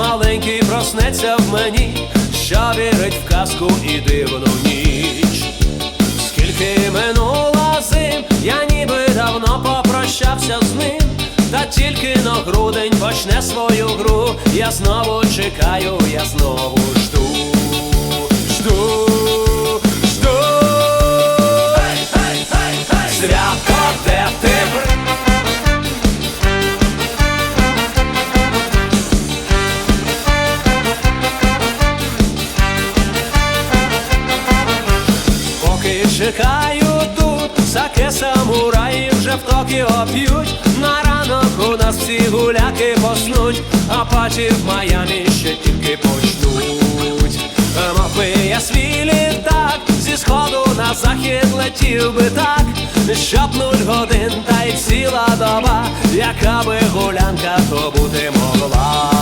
маленький проснеться в мені, що вірить в казку і дивну ніч. Скільки минуло зим, я ніби давно попрощався з ним, та тільки на грудень почне свою гру. Я знову чекаю, я знову жду, жду, жду. Свято, де ти Поки чекаю тут, саке самураї вже в Токіо п'ють. На ранок у нас всі гуляки поснуть, а паті в Майамі ще тільки почнуть. Мов я свій літак зі сходу на захід летів би так, щоб нуль годин та й ціла доба, яка би гулянка то бути могла.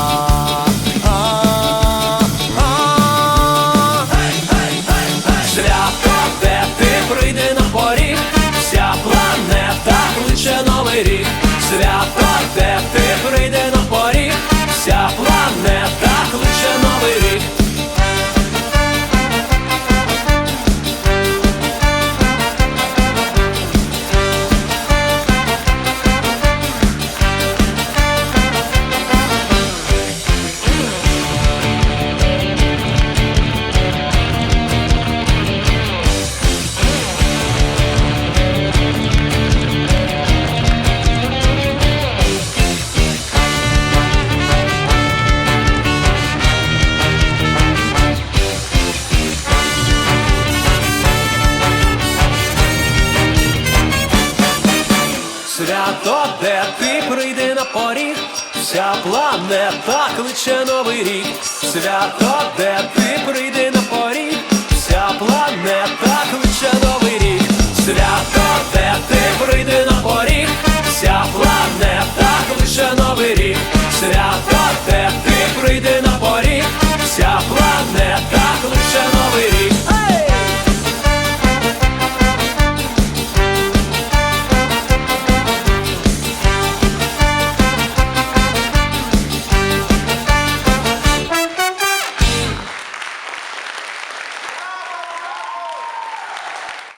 Свято, де ти прийди на поріг, вся планета кличе новий рік, свято, де ти прийди на поріг, вся планета кличе новий рік, свято, де ти прийди на поріг, вся планета кличе новий рік, свято, де ти прийди на поріг.